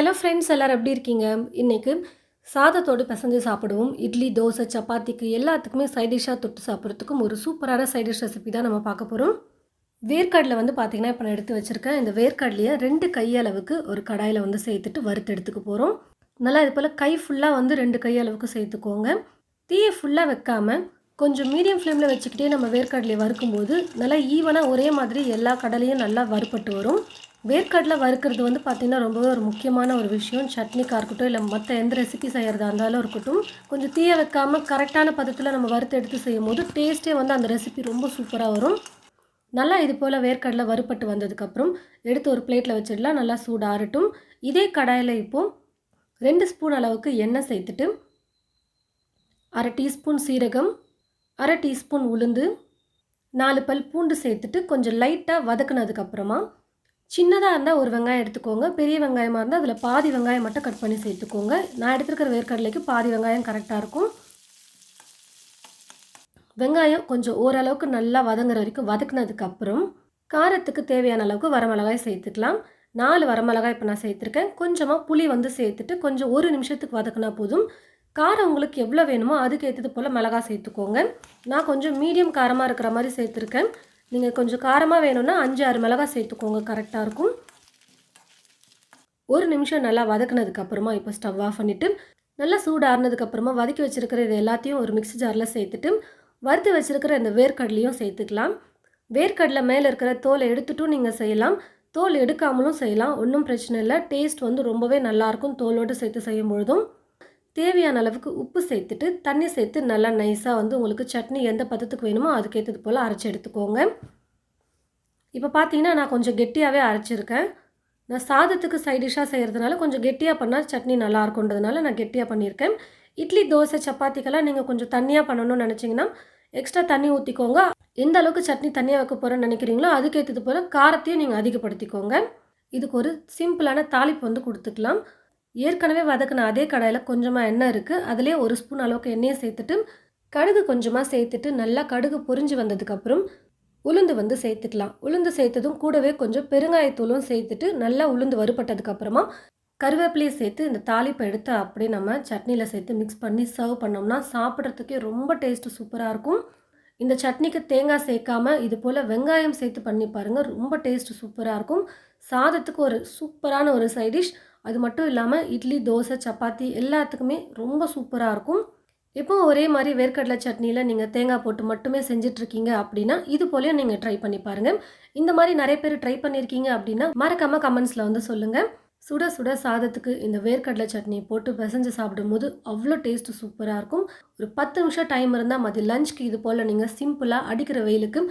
Hello friends எல்லோரும் எப்படி இருக்கீங்க? இன்றைக்கு சாதத்தோடு பிசைஞ்சு சாப்பிடுவோம். இட்லி தோசை சப்பாத்திக்கு எல்லாத்துக்குமே சைட் டிஷ்ஷாக தொட்டு சாப்பிட்றதுக்கும் ஒரு சூப்பரான சைட் டிஷ் ரெசிபி தான் நம்ம பார்க்க போகிறோம் வேர்க்கடலை வந்து பார்த்திங்கன்னா இப்போ நான் எடுத்து வச்சுருக்கேன். இந்த வேர்க்கடலையை ரெண்டு கையளவுக்கு ஒரு கடாயில் வந்து சேர்த்துட்டு வறுத்து எடுத்துக்க போகிறோம் நல்லா இது போல் கை ஃபுல்லாக வந்து ரெண்டு கையளவுக்கு சேர்த்துக்கோங்க. தீயை ஃபுல்லாக வைக்காமல் கொஞ்சம் மீடியம் ஃப்ளேமில் வச்சுக்கிட்டே நம்ம வேர்க்கடலையை வறுக்கும்போது நல்லா ஈவனாக ஒரே மாதிரி எல்லா கடலையும் நல்லா வறுப்பட்டு வரும். வேர்க்கடலை வறுக்கிறது வந்து பார்த்திங்கன்னா ரொம்பவே ஒரு முக்கியமான ஒரு விஷயம். சட்னிக்காக இருக்கட்டும் இல்லை மற்ற எந்த ரெசிபி செய்கிறதா இருந்தாலும் இருக்கட்டும் கொஞ்சம் தீய வைக்காமல் கரெக்டான பதத்தில் நம்ம வறுத்து எடுத்து செய்யும் போது டேஸ்ட்டே வந்து அந்த ரெசிபி ரொம்ப சூப்பராக வரும். நல்லா இது போல் வேர்க்கடலை வறுப்பட்டு வந்ததுக்கப்புறம் எடுத்து ஒரு பிளேட்டில் வச்சிடலாம். நல்லா சூடாகட்டும் இதே கடாயில் இப்போது ரெண்டு ஸ்பூன் அளவுக்கு எண்ணெய் சேர்த்துட்டு அரை டீஸ்பூன் சீரகம் அரை டீஸ்பூன் உளுந்து நாலு பல் பூண்டு சேர்த்துட்டு கொஞ்சம் லைட்டாக வதக்குனதுக்கப்புறமா சின்னதாக இருந்தால் ஒரு வெங்காயம் எடுத்துக்கோங்க. பெரிய வெங்காயமாக இருந்தால் அதில் பாதி வெங்காயம் மட்டும் கட் பண்ணி சேர்த்துக்கோங்க. நான் எடுத்துருக்கிற வேர்க்கடலைக்கு பாதி வெங்காயம் கரெக்டாக இருக்கும். வெங்காயம் கொஞ்சம் ஓரளவுக்கு நல்லா வதங்குற வரைக்கும் வதக்குனதுக்கப்புறம் காரத்துக்கு தேவையான அளவுக்கு வரமிளகாய் சேர்த்துக்கலாம். நாலு வரமிளகாய் இப்போ நான் சேர்த்துருக்கேன். கொஞ்சமாக புளி வந்து சேர்த்துட்டு கொஞ்சம் ஒரு நிமிஷத்துக்கு வதக்குனா போதும். காரம் உங்களுக்கு எவ்வளோ வேணுமோ அதுக்கு ஏற்றது போல் மிளகாய் சேர்த்துக்கோங்க. நான் கொஞ்சம் மீடியம் காரமாக இருக்கிற மாதிரி சேர்த்துருக்கேன். நீங்கள் கொஞ்சம் காரமாக வேணும்னா அஞ்சு ஆறு மிளகாய் சேர்த்துக்கோங்க. கரெக்டாக இருக்கும். ஒரு நிமிஷம் நல்லா வதக்குனதுக்கப்புறமா இப்போ ஸ்டவ் ஆஃப் பண்ணிவிட்டு நல்லா சூடாறினதுக்கப்புறமா வதக்கி வச்சுருக்கிற இது எல்லாத்தையும் ஒரு மிக்ஸி ஜாரில் சேர்த்துட்டு வறுத்து வச்சுருக்கிற இந்த வேர்க்கடலையும் சேர்த்துக்கலாம். வேர்க்கடலை மேலே இருக்கிற தோலை எடுத்துட்டும் நீங்கள் செய்யலாம். தோல் எடுக்காமலும் செய்யலாம். ஒன்றும் பிரச்சனை இல்லை. டேஸ்ட் வந்து ரொம்பவே நல்லாயிருக்கும் தோலோடு சேர்த்து செய்யும் பொழுதும் தேவையான அளவுக்கு உப்பு சேர்த்துட்டு தண்ணி சேர்த்து நல்லா நைஸாக வந்து உங்களுக்கு சட்னி எந்த பதத்துக்கு வேணுமோ அதுக்கேற்றது போல் அரைச்சி எடுத்துக்கோங்க. இப்போ பார்த்தீங்கன்னா நான் கொஞ்சம் கெட்டியாகவே அரைச்சிருக்கேன். நான் சாதத்துக்கு சைடிஷாக செய்கிறதுனால கொஞ்சம் கெட்டியாக பண்ணால் சட்னி நல்லா இருக்குன்றதுனால நான் கெட்டியாக பண்ணியிருக்கேன் இட்லி தோசை சப்பாத்திக்கெல்லாம் நீங்கள் கொஞ்சம் தண்ணியாக பண்ணணும்னு நினச்சிங்கன்னா எக்ஸ்ட்ரா தண்ணி ஊற்றிக்கோங்க எந்த அளவுக்கு சட்னி தண்ணியாக வைக்க போகிறேன்னு நினைக்கிறீங்களோ அதுக்கேற்றது போல் காரத்தையும் நீங்கள் அதிகப்படுத்திக்கோங்க. இதுக்கு ஒரு சிம்பிளான தாளிப்பு வந்து கொடுத்துக்கலாம். ஏற்கனவே வதக்கின அதே கடாயில் கொஞ்சமாக எண்ணெய் இருக்குது அதிலே ஒரு ஸ்பூன் அளவுக்கு எண்ணெயை சேர்த்துட்டு கடுகு கொஞ்சமாக சேர்த்துட்டு நல்லா கடுகு பொரிஞ்சு வந்ததுக்கப்புறம் உளுந்து வந்து சேர்த்துக்கலாம். உளுந்து சேர்த்ததும் கூடவே கொஞ்சம் பெருங்காயத்தூளும் சேர்த்துட்டு நல்லா உளுந்து வறுபட்டதுக்கப்புறமா கருவேப்பிலையை சேர்த்து இந்த தாளிப்பை எடுத்து அப்படியே நம்ம சட்னியில் சேர்த்து மிக்ஸ் பண்ணி சர்வ் பண்ணோம்னா சாப்பிட்றதுக்கே ரொம்ப டேஸ்ட்டு சூப்பராக இருக்கும். இந்த சட்னிக்கு தேங்காய் சேர்க்காம இது போல் வெங்காயம் சேர்த்து பண்ணி பாருங்கள் ரொம்ப டேஸ்ட்டு சூப்பராக இருக்கும். சாதத்துக்கு ஒரு சூப்பரான ஒரு சைடிஷ் அது மட்டும் இல்லாமல் இட்லி தோசை சப்பாத்தி எல்லாத்துக்குமே ரொம்ப சூப்பராக இருக்கும். இப்போ ஒரே மாதிரி வேர்க்கடலை சட்னியில் நீங்கள் தேங்காய் போட்டு மட்டுமே செஞ்சிட்ருக்கீங்க அப்படின்னா இது போலையும் நீங்கள் ட்ரை பண்ணி பாருங்கள் இந்த மாதிரி நிறைய பேர் ட்ரை பண்ணியிருக்கீங்க அப்படின்னா மறக்காமல் கமெண்ட்ஸில் வந்து சொல்லுங்கள் சுட சுட சாதத்துக்கு இந்த வேர்க்கடலை சட்னி போட்டு பிசைஞ்சு சாப்பிடும்போது அவ்வளோ டேஸ்ட்டு சூப்பராக இருக்கும். ஒரு பத்து நிமிஷம் டைம் இருந்தால் மதிய லஞ்ச்க்கு இது போல் நீங்கள் சிம்பிளாக அடிக்கிற வெயிலுக்கு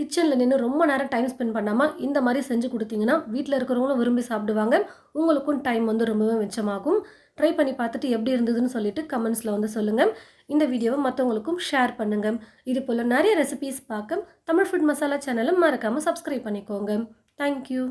கிச்சனில் நின்று ரொம்ப நேரம் டைம் ஸ்பெண்ட் பண்ணாமல் இந்த மாதிரி செஞ்சு கொடுத்தீங்கன்னா வீட்டில் இருக்கிறவங்களும் விரும்பி சாப்பிடுவாங்க. உங்களுக்கும் டைம் வந்து ரொம்பவே மிச்சமாகும். ட்ரை பண்ணி பார்த்துட்டு எப்படி இருந்ததுன்னு சொல்லிட்டு கமெண்ட்ஸில் வந்து சொல்லுங்கள் இந்த வீடியோவை மற்றவங்களுக்கும் ஷேர் பண்ணுங்கள் இது போல் நிறைய ரெசிபீஸ் பார்க்க தமிழ் ஃபுட் மசாலா சேனலை மறக்காமல் சப்ஸ்கிரைப் பண்ணிக்கோங்க. தேங்க்யூ